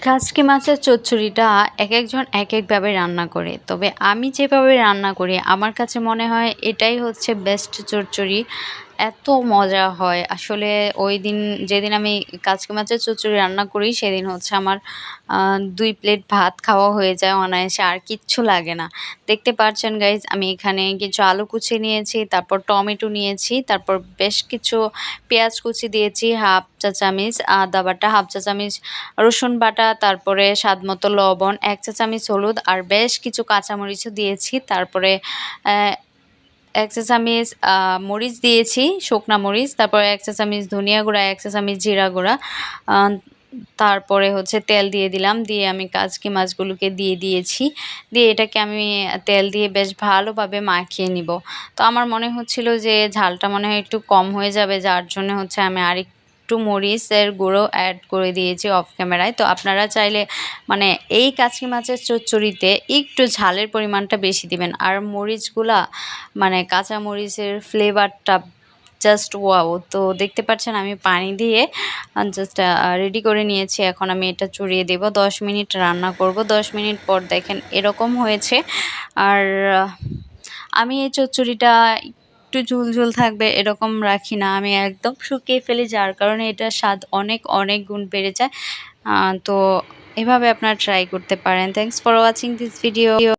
কাচকি মাছের চচ্চড়িটা এক একজন এক একভাবে রান্না করে। তবে আমি যেভাবে রান্না করি, আমার কাছে মনে হয় এটাই হচ্ছে বেস্ট চচ্চড়ি। এত মজা হয়। আসলে ওই দিন যেদিন আমি কাচকি মাছের চচ্চড়ি রান্না করি, সেদিন হচ্ছে আমার দুই প্লেট ভাত খাওয়া হয়ে যায় অনায়াসে, আর কিচ্ছু লাগে না। দেখতে পাচ্ছেন গাইজ আমি এখানে কিছু আলু কুচি নিয়েছি, তারপর টমেটো নিয়েছি, তারপর বেশ কিছু পেঁয়াজ কুচি দিয়েছি, হাফ চা চামিচ আদা বাটা, হাফ চা চামিচ রসুন বাটা, তারপরে স্বাদ মতো লবণ, এক চা চামিচ হলুদ, আর বেশ কিছু কাঁচামরিচও দিয়েছি, তারপরে এক চা চামিচ মরিচ দিয়েছি, শুকনা মরিচ, তারপরে এক চা চামিচ ধনিয়া গুঁড়া, এক চা চামিচ জিরা গুঁড়া তারপরে হচ্ছে তেল দিয়ে দিলাম, দিয়ে আমি কাজকি মাছগুলোকে দিয়ে দিয়েছি, দিয়ে এটাকে আমি তেল দিয়ে বেশ ভালোভাবে মাখিয়ে নিব। তো আমার মনে হচ্ছিল যে ঝালটা মনে হয় একটু কম হয়ে যাবে, যার জন্য হচ্ছে আমি আরেক একটু মরিচের গুঁড়ো অ্যাড করে দিয়েছি অফ ক্যামেরায় তো আপনারা চাইলে মানে এই কাচকি মাছের চচ্চড়িতে একটু ঝালের পরিমাণটা বেশি দিবেন। আর মরিচগুলা মানে কাঁচা মরিচের ফ্লেভারটা জাস্ট ওয়াও তো দেখতে পাচ্ছেন আমি পানি দিয়ে জাস্ট রেডি করে নিয়েছি। এখন আমি এটা চড়িয়ে দেব। দশ মিনিট রান্না করব। দশ মিনিট পর দেখেন এরকম হয়েছে। আর আমি এই চচ্চড়িটা একটু ঝুল ঝুল থাকবে, এরকম রাখি না। আমি একদম শুকিয়ে ফেলি, যার কারণে এটার স্বাদ অনেক অনেক গুণ বেড়ে যায়। তো এভাবে আপনারা ট্রাই করতে পারেন। Thanks for watching this video